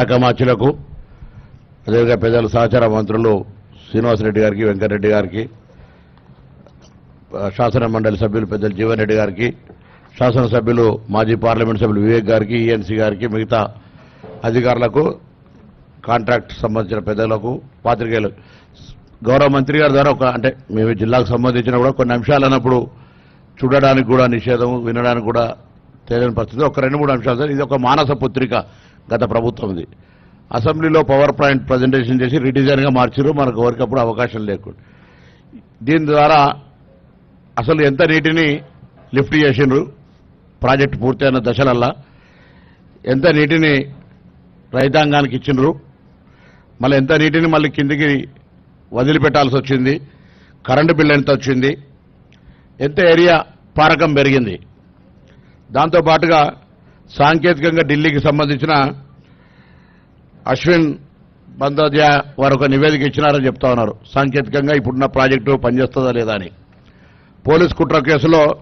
శాఖ అదేవిధంగా పెద్దల సహచార మంత్రులు శ్రీనివాసరెడ్డి గారికి వెంకటరెడ్డి గారికి శాసన మండలి సభ్యులు పెద్దలు జీవన్ రెడ్డి గారికి శాసనసభ్యులు మాజీ పార్లమెంట్ సభ్యులు వివేక్ గారికి ఈఎన్సీ గారికి మిగతా అధికారులకు కాంట్రాక్ట్ సంబంధించిన పెద్దలకు పాత్రికేయులు. గౌరవ మంత్రి గారి ద్వారా ఒక అంటే మేము జిల్లాకు సంబంధించిన కూడా కొన్ని అంశాలు అన్నప్పుడు చూడడానికి కూడా నిషేధం వినడానికి కూడా తెలియని పరిస్థితి. ఒక రెండు మూడు అంశాలు సార్. ఇది ఒక మానస పుత్రిక. గత ప్రభుత్వంది. అసెంబ్లీలో పవర్ పాయింట్ ప్రజెంటేషన్ చేసి రిడిజైన్గా మార్చారు మనకు ఎవరికప్పుడు అవకాశం లేకుండా. దీని ద్వారా అసలు ఎంత నీటిని లిఫ్ట్ చేసిండ్రు ప్రాజెక్ట్ పూర్తయిన దశలల్లా ఎంత నీటిని రైతాంగానికి ఇచ్చిండ్రు మళ్ళీ ఎంత నీటిని మళ్ళీ కిందికి వదిలిపెట్టాల్సి వచ్చింది కరెంటు బిల్ ఎంత వచ్చింది ఎంత ఏరియా పారకం పెరిగింది. దాంతో పాటుగా సాంకేతికంగా ఢిల్లీకి సంబంధించిన అశ్విన్ బందోద్యా వారు ఒక నివేదిక ఇచ్చినారని చెప్తా ఉన్నారు. సాంకేతికంగా ఇప్పుడున్న ప్రాజెక్టు పనిచేస్తుందా లేదా అని. పోలీస్ కుట్ర కేసులో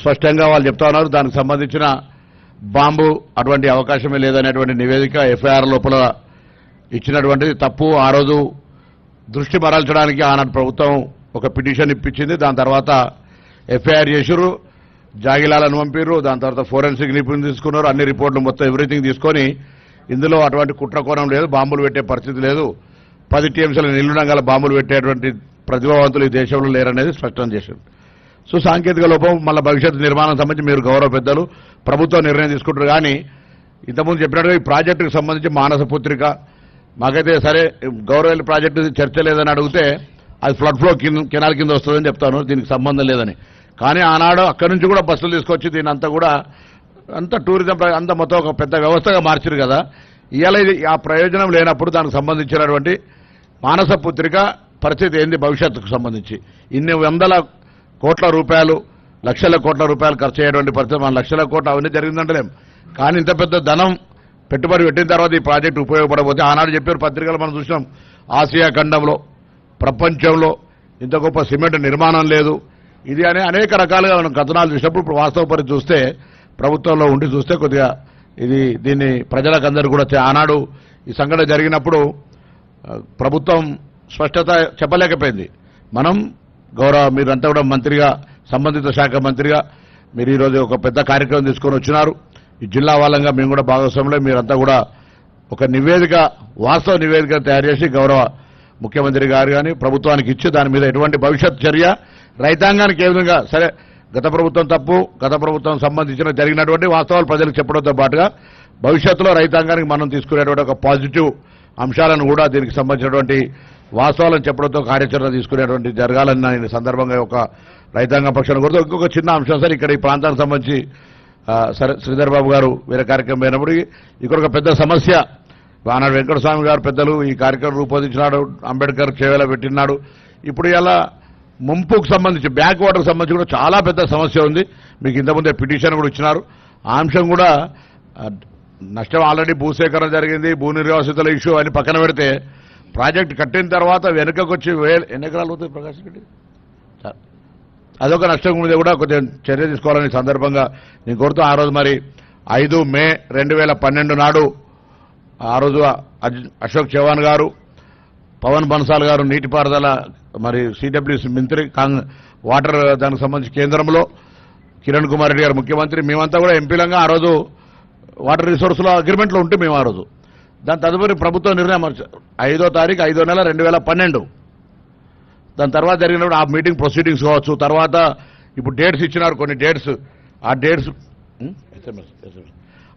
స్పష్టంగా వాళ్ళు చెప్తా ఉన్నారు. దానికి సంబంధించిన బాంబు అటువంటి అవకాశమే లేదనేటువంటి నివేదిక ఎఫ్ఐఆర్ లోపల ఇచ్చినటువంటిది తప్పు. ఆ రోజు దృష్టి మరల్చడానికి ఆనాటి ప్రభుత్వం ఒక పిటిషన్ ఇప్పించింది. దాని తర్వాత ఎఫ్ఐఆర్ చేసిర్రు. జాగిలాలను పంపిర్రు. దాని తర్వాత ఫోరెన్సిక్ నిపుణులు తీసుకున్నారు. అన్ని రిపోర్ట్లు మొత్తం ఎవ్రీథింగ్ తీసుకొని ఇందులో అటువంటి కుట్రకోణం లేదు బాంబులు పెట్టే పరిస్థితి లేదు. పది టీఎంసీల నిల్లుడంగల బాంబులు పెట్టేటువంటి ప్రతిభావంతులు ఈ దేశంలో లేరనేది స్పష్టం చేశారు సో సాంకేతిక లోపం మళ్ళీ భవిష్యత్తు నిర్మాణం సంబంధించి మీరు గౌరవ పెద్దలు ప్రభుత్వం నిర్ణయం తీసుకుంటారు. కానీ ఇంతకుముందు చెప్పినట్టుగా ఈ ప్రాజెక్టుకు సంబంధించి మానస పుత్రిక మాకైతే సరే గౌరవ ప్రాజెక్టు చర్చ లేదని అడిగితే అది ఫ్లడ్ ఫ్లో కింద కెనాల్ కింద వస్తుందని చెప్తాను. దీనికి సంబంధం లేదని. కానీ ఆనాడు అక్కడి నుంచి కూడా బస్సులు తీసుకొచ్చి దీని అంతా కూడా అంత టూరిజం అంత మొత్తం ఒక పెద్ద వ్యవస్థగా మార్చారు కదా. ఇవాళ ఇది ఆ ప్రయోజనం లేనప్పుడు దానికి సంబంధించినటువంటి మానస పుత్రిక పరిస్థితి ఏంది భవిష్యత్తుకు సంబంధించి? ఇన్ని వందల కోట్ల రూపాయలు లక్షల కోట్ల రూపాయలు ఖర్చు అయ్యేటువంటి పరిస్థితి మన లక్షల కోట్ల అవన్నీ జరిగిందంటలేం. కానీ ఇంత పెద్ద ధనం పెట్టుబడి పెట్టిన తర్వాత ఈ ప్రాజెక్టు ఉపయోగపడబోతే ఆనాడు చెప్పారు పత్రికలు మనం చూసినాం. ఆసియా ఖండంలో ప్రపంచంలో ఇంత గొప్ప సిమెంట్ నిర్మాణం లేదు. ఇది అనే అనేక రకాలుగా మనం కథనాలు చూసినప్పుడు ఇప్పుడు వాస్తవ పరిస్థితి చూస్తే ప్రభుత్వంలో ఉండి చూస్తే కొద్దిగా ఇది దీన్ని ప్రజలకు అందరూ కూడా ఆనాడు ఈ సంఘటన జరిగినప్పుడు ప్రభుత్వం స్పష్టత చెప్పలేకపోయింది. మనం గౌరవ మీరంతా కూడా మంత్రిగా సంబంధిత శాఖ మంత్రిగా మీరు ఈరోజు ఒక పెద్ద కార్యక్రమం తీసుకొని వచ్చినారు. ఈ జిల్లా వాళ్ళంగా మేము కూడా భాగస్వాములే మీరంతా కూడా ఒక నివేదిక వాస్తవ నివేదిక తయారు చేసి గౌరవ ముఖ్యమంత్రి గారు కానీ ప్రభుత్వానికి ఇచ్చి దాని మీద ఎటువంటి భవిష్యత్ చర్య రైతాంగానికి ఏ విధంగా సరే గత ప్రభుత్వం తప్పు గత ప్రభుత్వం సంబంధించిన జరిగినటువంటి వాస్తవాలు ప్రజలకు చెప్పడంతో పాటుగా భవిష్యత్తులో రైతాంగానికి మనం తీసుకునేటువంటి ఒక పాజిటివ్ అంశాలను కూడా దీనికి సంబంధించినటువంటి వాస్తవాలను చెప్పడంతో కార్యాచరణ తీసుకునేటువంటి జరగాలని నేను ఈ సందర్భంగా ఒక రైతాంగ పక్షాన్ని కూడా ఇంకొక చిన్న అంశం సార్ ఇక్కడ ఈ ప్రాంతానికి సంబంధించి సరే శ్రీధర్ బాబు గారు వేరే కార్యక్రమం అయినప్పుడు ఇక్కడ ఒక పెద్ద సమస్య. ఆనాడు వెంకటస్వామి గారు పెద్దలు ఈ కార్యక్రమం రూపొందించినాడు అంబేద్కర్ చేవేలా పెట్టినాడు. ఇప్పుడు ఇలా ముంపుకు సంబంధించి బ్యాక్ వాటర్కి సంబంధించి కూడా చాలా పెద్ద సమస్య ఉంది. మీకు ఇంతకుముందే పిటిషన్ కూడా ఇచ్చినారు. ఆ అంశం కూడా నష్టం ఆల్రెడీ భూసేకరణ జరిగింది భూ నిర్వాసితుల ఇష్యూ అని పక్కన పెడితే ప్రాజెక్ట్ కట్టిన తర్వాత వెనుకకు వచ్చి వేల ఎన్ని ఎకరాలు అవుతుంది ప్రకాష్ రెడ్డి అదొక నష్టం మీద కూడా కొంచెం చర్య తీసుకోవాలని సందర్భంగా నేను కోరుతూ ఆ రోజు మరి ఐదు మే రెండు వేల పన్నెండు నాడు ఆ రోజు అశోక్ చౌహాన్ గారు పవన్ బన్సాల్ గారు నీటిపారుదల మరి సిడబ్ల్యూసి మంత్రి కాంగ్ వాటర్ దానికి సంబంధించి కేంద్రంలో కిరణ్ కుమార్ రెడ్డి గారు ముఖ్యమంత్రి. మేమంతా కూడా ఎంపీలంగా ఆ రోజు వాటర్ రిసోర్స్లో అగ్రిమెంట్లో ఉంటే మేము ఆ రోజు. దాని తదుపరి ప్రభుత్వ నిర్ణయం. ఐదో తారీఖు ఐదో నెల రెండు వేల పన్నెండు. దాని తర్వాత జరిగినప్పుడు ఆ మీటింగ్ ప్రొసీడింగ్స్ కావచ్చు. తర్వాత ఇప్పుడు డేట్స్ ఇచ్చినారు కొన్ని డేట్స్. ఆ డేట్స్.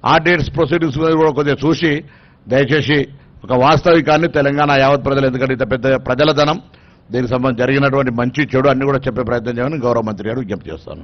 ఆ డేట్స్ ప్రొసీడింగ్స్ కూడా కొద్దిగా చూసి దయచేసి ఒక వాస్తవికాన్ని తెలంగాణ యావత్ ప్రజలు ఎందుకంటే ఇంత పెద్ద ప్రజల ధనం దీనికి సంబంధించి జరిగినటువంటి మంచి చెడు అన్ని కూడా చెప్పే ప్రయత్నం చేయమని గౌరవ మంత్రి గారు విజ్ఞప్తి చేస్తాను.